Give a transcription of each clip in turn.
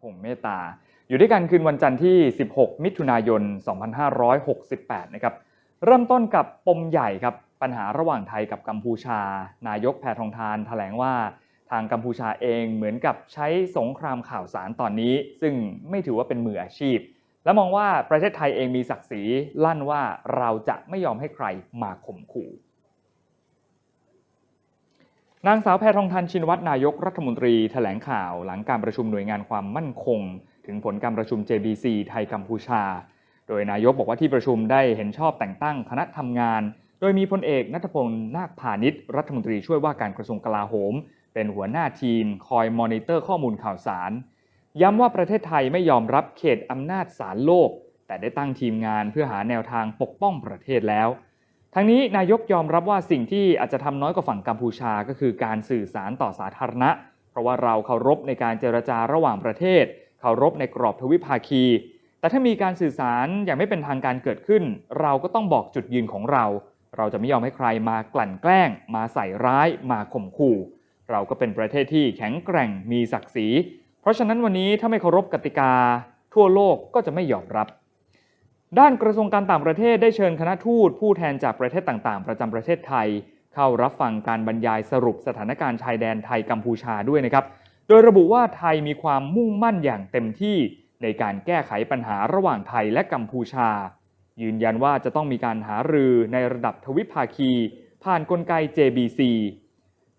พงษ์เมตตา อยู่ด้วยกันคืนวันจันทร์ที่ 16 มิถุนายน 2568 นะครับ เริ่มต้นกับปมใหญ่ครับ ปัญหาระหว่างไทยกับกัมพูชา นายกแพทองทานแถลงว่าทางกัมพูชาเองเหมือนกับใช้สงครามข่าวสารตอนนี้ ซึ่งไม่ถือว่าเป็นมืออาชีพ และมองว่าประเทศไทยเองมีศักดิ์ศรีลั่นว่าเราจะไม่ยอมให้ใครมาข่มขู่ นางสาวแพทองทานชินวัตรนายกรัฐมนตรีแถลงข่าวหลังการประชุมหน่วยงานความมั่นคง ถึงผลการประชุม JBC ไทยกัมพูชา โดยนายกบอกว่าที่ประชุมได้เห็นชอบแต่งตั้งคณะทำงาน โดยมีพลเอกนัทพลนาคพาณิชย์รัฐมนตรีช่วยว่าการกระทรวงกลาโหม เป็นหัวหน้าทีม คอยมอนิเตอร์ข้อมูลข่าวสาร ย้ำว่าประเทศไทยไม่ยอมรับเขตอำนาจศาลโลก แต่ได้ตั้งทีมงานเพื่อหาแนวทางปกป้องประเทศแล้ว ทั้งนี้นายกยอมรับว่าสิ่งที่อาจจะทำน้อยกว่าฝั่งกัมพูชาก็คือการสื่อสารต่อสาธารณะ เพราะว่าเราเคารพในการเจรจาระหว่างประเทศ เคารพในกรอบทวิภาคี แต่ถ้ามีการสื่อสารอย่างไม่เป็นทางการเกิดขึ้น เราก็ต้องบอกจุดยืนของเรา เราจะไม่ยอมให้ใครมากลั่นแกล้ง มาใส่ร้าย มาข่มขู่ เราก็เป็นประเทศที่แข็งแกร่งมีศักดิ์ศรี เพราะฉะนั้นวันนี้ถ้าไม่เคารพกติกา ทั่วโลกก็จะไม่ยอมรับ ด้านกระทรวงการต่างประเทศได้เชิญคณะทูตผู้แทนจากประเทศต่างๆ ประจำประเทศไทย เข้ารับฟังการบรรยายสรุปสถานการณ์ชายแดนไทยกัมพูชาด้วยนะครับ โดยระบุว่าไทยมีความมุ่งมั่นอย่างเต็มที่ในการแก้ไขปัญหาระหว่างไทยและกัมพูชา ยืนยันว่าจะต้องมีการหารือในระดับทวิภาคี ผ่านนกลไก JBC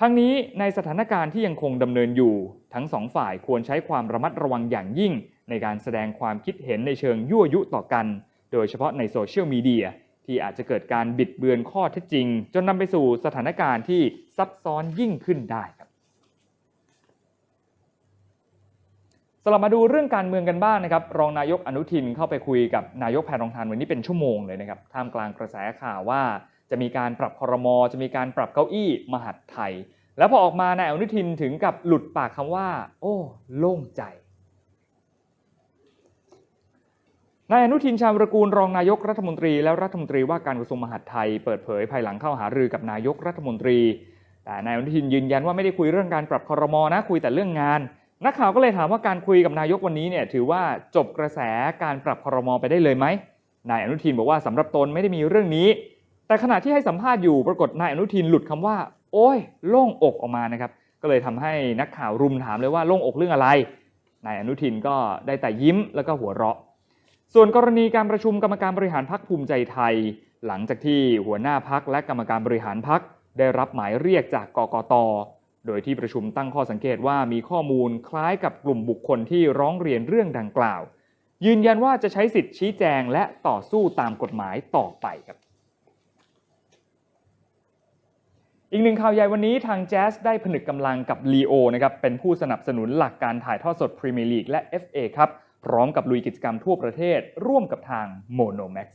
ทั้งนี้ในสถานการณ์ที่ยังคงดำเนินอยู่ ทั้งสองฝ่ายควรใช้ความระมัดระวังอย่างยิ่ง ในการแสดงความคิดเห็นในเชิงยั่วยุต่อกัน โดยเฉพาะในโซเชียลมีเดียที่อาจจะเกิดการบิดเบือนข้อเท็จจริง จนนำไปสู่สถานการณ์ที่ซับซ้อนยิ่งขึ้นได้ครับสลับมาดูเรื่องการเมืองกันบ้างนะครับ รองนายกอนุทินเข้าไปคุยกับนายกแพทองทานวันนี้เป็นชั่วโมงเลยนะครับท่ามกลางกระแสข่าวว่า จะมีการปรับคอรมอจะมีการปรับเก้าอี้มหัดไทย แล้วพอออกมานายอนุทินถึงกับหลุดปากคำว่า โอ้ โล่งใจ นายอนุทินชาญวรกูลรองนายกรัฐมนตรีและรัฐมนตรีว่าการกระทรวงมหาดไทยเปิดเผยภายหลังเข้าหารือกับนายกรัฐมนตรี แต่นายอนุทินยืนยันว่าไม่ได้คุยเรื่องการปรับคอรมอนะคุยแต่เรื่องงาน นักข่าวก็เลยถามว่าการคุยกับนายกวันนี้เนี่ยถือว่าจบกระแสการปรับคอรมอไปได้เลยไหมนายอนุทินบอกว่าสำหรับตนไม่ได้มีเรื่องนี้ แต่ขณะที่ให้สัมภาษณ์อยู่ปรากฏนายอนุทินหลุดคำว่า โอ้ย โล่งอกออกมานะครับก็เลยทำให้นักข่าวรุมถามเลยว่าโล่งอกเรื่องอะไรนายอนุทินก็ได้แต่ยิ้มแล้วก็หัวเราะ ส่วนกรณีการประชุมกรรมการบริหารพักภูมิใจไทย หลังจากที่หัวหน้าพักและกรรมการบริหารพักได้รับหมายเรียกจากกกต โดยที่ประชุมตั้งข้อสังเกตว่ามีข้อมูลคล้ายกับกลุ่มบุคคลที่ร้องเรียนเรื่องดังกล่าว ยืนยันว่าจะใช้สิทธิ์ชี้แจงและต่อสู้ตามกฎหมายต่อไปครับอีกหนึ่งข่าวใหญ่วันนี้ทางแจ๊สได้ผนึกกำลังกับลีโอนะครับเป็นผู้สนับสนุนหลักการถ่ายทอดสดพรีเมียร์ลีกและ FA ครับ พร้อมกับลุยกิจกรรมทั่วประเทศร่วมกับทาง Monomax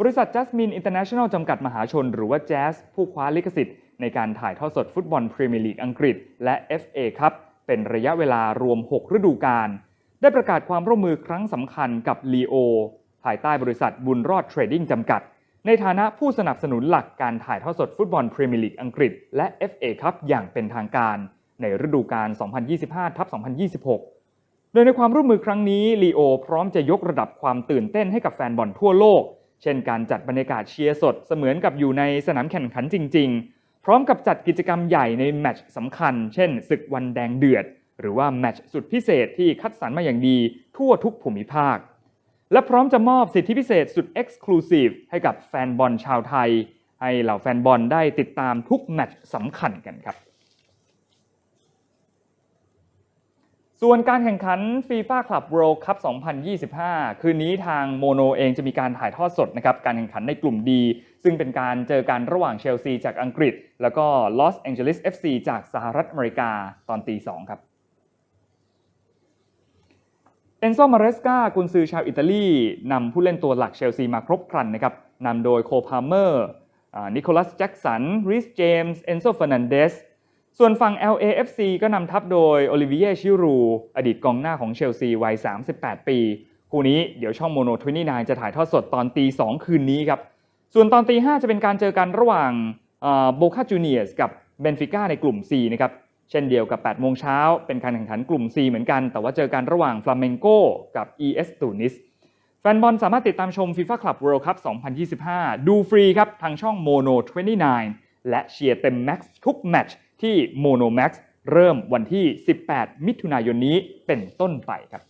บริษัท Jasmine International จำกัดมหาชน หรือว่า Jazz ผู้คว้าลิขสิทธิ์ในการถ่ายทอดสดฟุตบอลพรีเมียร์ลีกอังกฤษ และ FA ครับเป็นระยะเวลารวม 6 ฤดูกาลได้ประกาศความร่วมมือครั้งสำคัญกับ Leo ภายใต้บริษัทบุญรอดเทรดดิ้งจำกัด ในฐานะผู้สนับสนุนหลักการถ่ายทอดสดฟุตบอลพรีเมียร์ลีกอังกฤษและ FA ครับอย่างเป็นทางการ ในฤดูกาล 2025ทับ2026 โดยในความร่วมมือครั้งนี้ลีโอพร้อมจะยกระดับความตื่นเต้นให้กับแฟนบอลทั่วโลก เช่นการจัดบรรยากาศเชียร์สดเสมือนกับอยู่ในสนามแข่งขันจริง ๆ พร้อมกับจัดกิจกรรมใหญ่ในแมตช์สำคัญ เช่นศึกวันแดงเดือด หรือว่าแมตช์สุดพิเศษที่คัดสรรมาอย่างดีทั่วทุกภูมิภาค และพร้อมจะมอบสิทธิพิเศษสุด Exclusive ให้กับแฟนบอลชาวไทยให้เหล่าแฟนบอลได้ติดตามทุกแมตช์สำคัญกันครับ ส่วนการแข่งขัน FIFA Club World Cup 2025 คืนนี้ทางโมโนเองจะมีการถ่ายทอดสดนะครับการแข่งขันในกลุ่มดีซึ่งเป็นการเจอกันระหว่างเชลซีจากอังกฤษ แล้วก็ลอสแองเจลิส FC จากสหรัฐอเมริกาตอนตี2ครับเอนโซมาเรสกากุนซือชาวอิตาลีนำผู้เล่นตัวหลักเชลซีมาครบครันนะครับนำโดยโคพาเมอร์นิโคลัสแจ็กสันริสเจมส์เอนโซเฟอร์นันเดส ส่วนฝั่ง LAFC ก็นำทัพโดยโอลิเวียชิรู อดีตกองหน้าของเชลซีวัย 38 ปี คู่นี้เดี๋ยวช่องโมโน29จะถ่ายทอดสดตอนตี 2 คืนนี้ครับ ส่วนตอนตี 5 จะเป็นการเจอกันระหว่างโบคาจูเนียสกับเบนฟิก้าในกลุ่ม C นะครับเช่นเดียวกับ 8 โมงเช้า เป็นการแข่งขันกลุ่ม C เหมือนกัน แต่ว่าเจอกันระหว่างฟลาเมงโกกับ ES ตูนิสแฟนบอลสามารถติดตามชม FIFA Club World Cup 2025 ดูฟรีครับ ทางช่อง Mono 29 และเชียร์เต็มแม็กซ์ทุกแมตช์ ที่ Mono Max เริ่มวันที่ 18 มิถุนายนนี้เป็นต้นไปครับ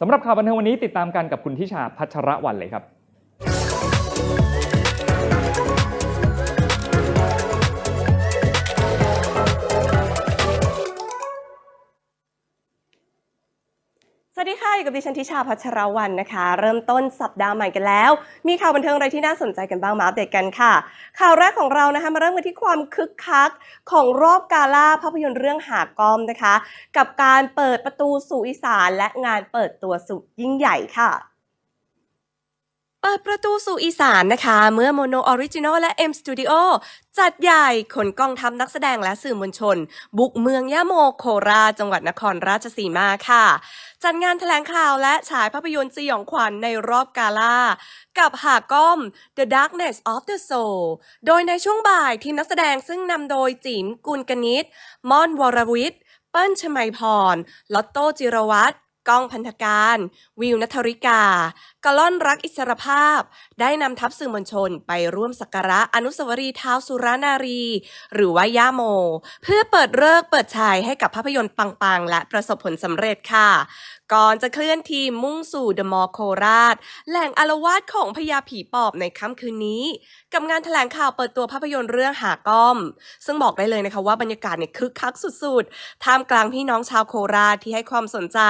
สำหรับข่าวบันเทิงวันนี้ติดตามกันกับคุณทิชาพัชระวันเลยครับ อยู่กับดิฉันทิชาพัชรวันนะคะ เริ่มต้นสัปดาห์ใหม่กันแล้ว มีข่าวบันเทิงอะไรที่น่าสนใจกันบ้างมาอัปเดตกันค่ะ ข่าวแรกของเรานะคะมาเริ่มกันที่ความคึกคักของรอบกาล่าภาพยนตร์เรื่องหากอมนะคะ กับการเปิดประตูสู่อีสานและงานเปิดตัวสุดยิ่งใหญ่ค่ะ เปิดประตูสู่อีสานนะคะ เมื่อ Mono Original และ M Studio จัดใหญ่ขนกองทัพนักแสดงและสื่อมวลชน บุกเมืองยะโมโคราจังหวัดนครราชสีมาค่ะ จัดงานแถลงข่าวและฉายภาพยนตร์สยองขวัญในรอบกาล่า กับหาก้อม The Darkness of the Soul โดยในช่วงบ่ายทีมนักแสดงซึ่งนำโดยจิมกุลกนิษม่อนวรวิทย์เปิ้ลชมัยพร ลอตโต้จิรวัตรก้องพันธการ วิวนัทริกา กะล่อนรักอิสรภาพ ได้นำทัพสื่อมวลชนไปร่วมสักการะอนุสาวรีย์ท้าวสุรานารี หรือว่าย่าโม เพื่อเปิดเลิกเปิดฉายให้กับภาพยนตร์ปังๆ และประสบผลสำเร็จค่ะ ก่อนจะเคลื่อนทีมมุ่งสู่เดอะมอลล์โคราช แหล่งอารวาสของพญาผีปอบในค่ำคืนนี้ กับงานแถลงข่าวเปิดตัวภาพยนตร์เรื่องหาก้อม ซึ่งบอกได้เลยนะคะว่าบรรยากาศเนี่ยคึกคักสุดๆท่ามกลางพี่น้องชาวโคราชที่ให้ความสนใจ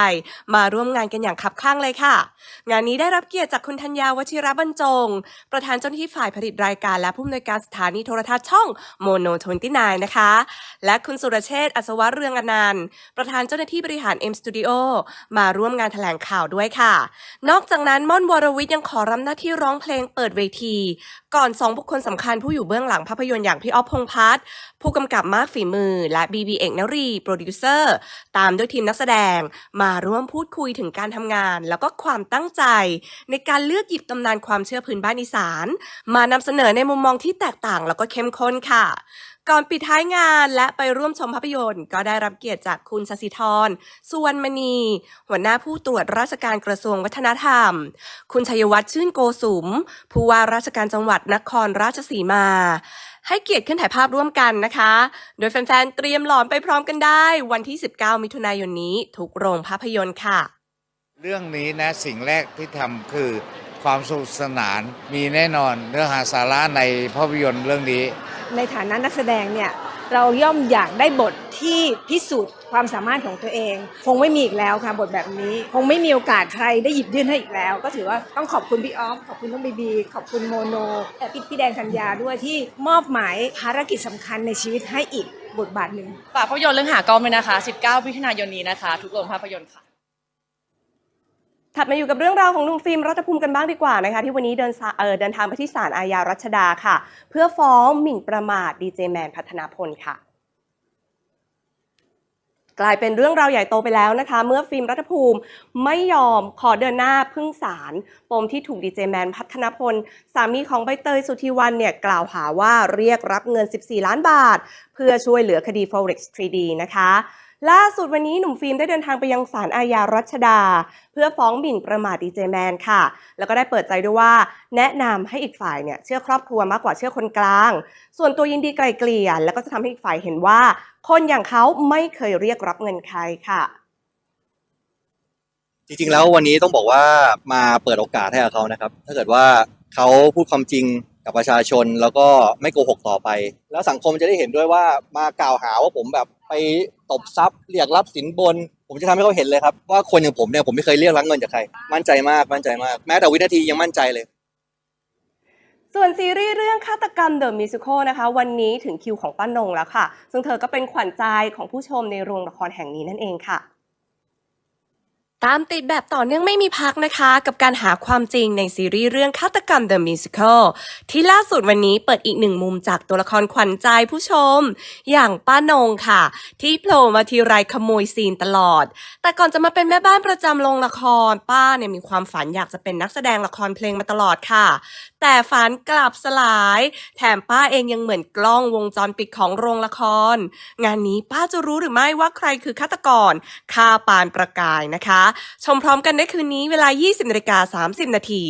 มาร่วมงานกันอย่างคับข้างเลยค่ะ งานนี้ได้รับเกียรติจากคุณธัญญาวชิระบรรจง ประธานเจ้าหน้าที่ฝ่ายผลิตรายการและผู้อำนวยการสถานีโทรทัศน์ช่องโมโนทนตินายนะคะ และคุณสุรเชษฐ์อัศวะเรืองอนันต์ประธานเจ้าหน้าที่บริหาร M Studio มาร่วมงานแถลงข่าวด้วยค่ะ นอกจากนั้นม่อนวรวิทย์ยังขอรับหน้าที่ร้องเพลงเปิดเวที ก่อนสองบุคคลสำคัญผู้อยู่เบื้องหลังภาพยนตร์อย่างพี่อ๊อฟพงพัฒน์ผู้กำกับมากฝีมือ และบีบีเอกนรีโปรดิวเซอร์ ตามด้วยทีมนักแสดง มาร่วมพูดคุยถึงการทำงาน แล้วก็ความตั้งใจในการเลือกหยิบตำนานความเชื่อพื้นบ้านอีสาน มานำเสนอในมุมมองที่แตกต่างแล้วก็เข้มข้นค่ะ ก่อนปิดท้ายงานและไปร่วมชมภาพยนตร์ ก็ได้รับเกียรติจากคุณสศิธรสุวรรณมณี หัวหน้าผู้ตรวจราชการกระทรวงวัฒนธรรม คุณชัยวัฒน์ชื่นโกสุม ผู้ว่าราชการจังหวัดนครราชสีมาให้เกียรติขึ้นถ่ายภาพร่วมกันนะคะ โดยแฟนๆ เตรียมหลอนไปพร้อมกันได้ วันที่ 19 มิถุนายนนี้ ทุกโรงภาพยนตร์ค่ะ เรื่องนี้นะสิ่งแรกที่ทำคือความสนุกสนานมีแน่นอนเนื้อหาสาระในภาพยนตร์เรื่องนี้ ในฐานะนักแสดงเนี่ยเราย่อมอยากได้บทที่พิสูจน์ความสามารถของตัวเอง คงไม่มีอีกแล้วค่ะบทแบบนี้ คงไม่มีโอกาสใครได้หยิบยื่นให้อีกแล้ว ก็ถือว่าต้องขอบคุณพี่ออฟขอบคุณน้องบีบี ขอบคุณโมโนแต่พี่พี่แดงธัญญาด้วยที่มอบหมายภารกิจสำคัญในชีวิตให้อีกบทบาทหนึ่งฝากภาพยนตร์เรื่องหากล้องด้วยนะคะ 19มิถุนายนนี้นะคะ ทุกโรงภาพยนตร์ค่ะ ถัดมาอยู่กับเรื่องราวของหนุ่มฟิล์มรัฐภูมิกันบ้างดีกว่านะคะ ที่วันนี้เดินเเดินทางไปที่ศาลอาญารัชดาค่ะ เพื่อฟ้องหมิ่นประมาทดีเจแมนพัฒนาพลค่ะกลายเป็นเรื่องราวใหญ่โตไปแล้วนะคะ เมื่อฟิล์มรัฐภูมิไม่ยอมขอเดินหน้าพึ่งศาลปมที่ถูกดีเจแมนพัฒนพล สามีของใบเตยสุธีวันเนี่ยกล่าวหาว่าเรียกรับเงิน 14 ล้านบาท เพื่อช่วยเหลือคดี Forex 3D นะคะ ล่าสุดวันนี้หนุ่มฟิล์มได้เดินทางไปยังศาลอาญารัชดา เพื่อฟ้องหมิ่นประมาทดีเจแมนค่ะ แล้วก็ได้เปิดใจด้วยว่า แนะนำให้อีกฝ่ายเนี่ยเชื่อครอบครัวมากกว่าเชื่อคนกลาง ส่วนตัวยินดีไกลเกลี่ยแล้วก็จะทำให้อีกฝ่ายเห็นว่า คนอย่างเขาไม่เคยเรียกรับเงินใครค่ะ จริงๆแล้ววันนี้ต้องบอกว่ามาเปิดโอกาสให้กับเขานะครับ ถ้าเกิดว่าเขาพูดความจริง กับประชาชนแล้วก็ไม่โกหกต่อไป แล้วสังคมจะได้เห็นด้วยว่ามากล่าวหาว่าผมแบบไปตบทรัพย์เรียกรับสินบน ผมจะทำให้เขาเห็นเลยครับ ว่าคนอย่างผมเนี่ยผมไม่เคยเรียกรับเงินจากใคร มั่นใจมากมั่นใจมาก แม้แต่วินาทียังมั่นใจเลย ส่วนซีรีส์เรื่องฆาตกรรม The Musical นะคะ วันนี้ถึงคิวของป้านงแล้วค่ะ ซึ่งเธอก็เป็นขวัญใจของผู้ชมในโรงละครแห่งนี้นั่นเองค่ะ ตามติดแบบต่อเนื่องไม่มีพักนะคะ กับการหาความจริงในซีรีส์เรื่องฆาตกรรม The Musical ที่ล่าสุดวันนี้เปิดอีกหนึ่งมุมจากตัวละครขวัญใจผู้ชม อย่างป้านงค่ะ ที่โผล่มาทีไรขโมยซีนตลอด แต่ก่อนจะมาเป็นแม่บ้านประจำโรงละคร ป้าเนี่ยมีความฝันอยากจะเป็นนักแสดงละครเพลงมาตลอดค่ะ แต่ฝันกลับสลาย แถมป้าเองยังเหมือนกล้องวงจรปิดของโรงละคร งานนี้ป้าจะรู้หรือไม่ว่าใครคือฆาตกรฆ่าปานประกายนะคะ ชมพร้อมกันได้คืนนี้เวลา 20นาฬิกา30 นาที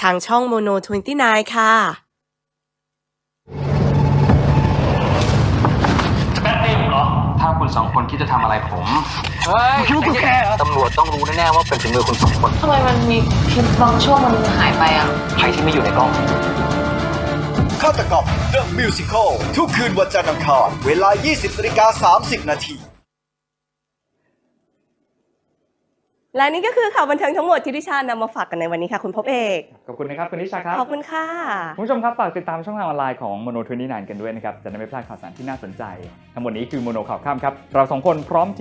ทางช่องโมโน29ค่ะ คุณสองคนคิดจะทำอะไรผม เฮ้ยคิดว่าคุณแค่ตำรวจต้องรู้แน่ๆว่าเป็นฝีมือคุณสองคนทำไมมันมีคลิปบางช่วงมันหายไปอะ ใครที่ไม่อยู่ในกล้อง ฆาตกรรม The Musical ทุกคืนวันจันทร์อังคาร เวลา 20นาฬิกา30 นาที และนี่ก็คือข่าวบันเทิงทั้งหมดที่ดิฉันนำมาฝากกันในวันนี้ค่ะ คุณพบเอก ขอบคุณนะครับคุณนิชาครับ ขอบคุณค่ะคุณผู้ชมครับฝากติดตามช่องทางออนไลน์ของโมโนทวนีนานกันด้วยนะครับ จะได้ไม่พลาดข่าวสารที่น่าสนใจ ทั้งหมดนี้คือโมโนข่าวข้ามครับ เราสองคนพร้อม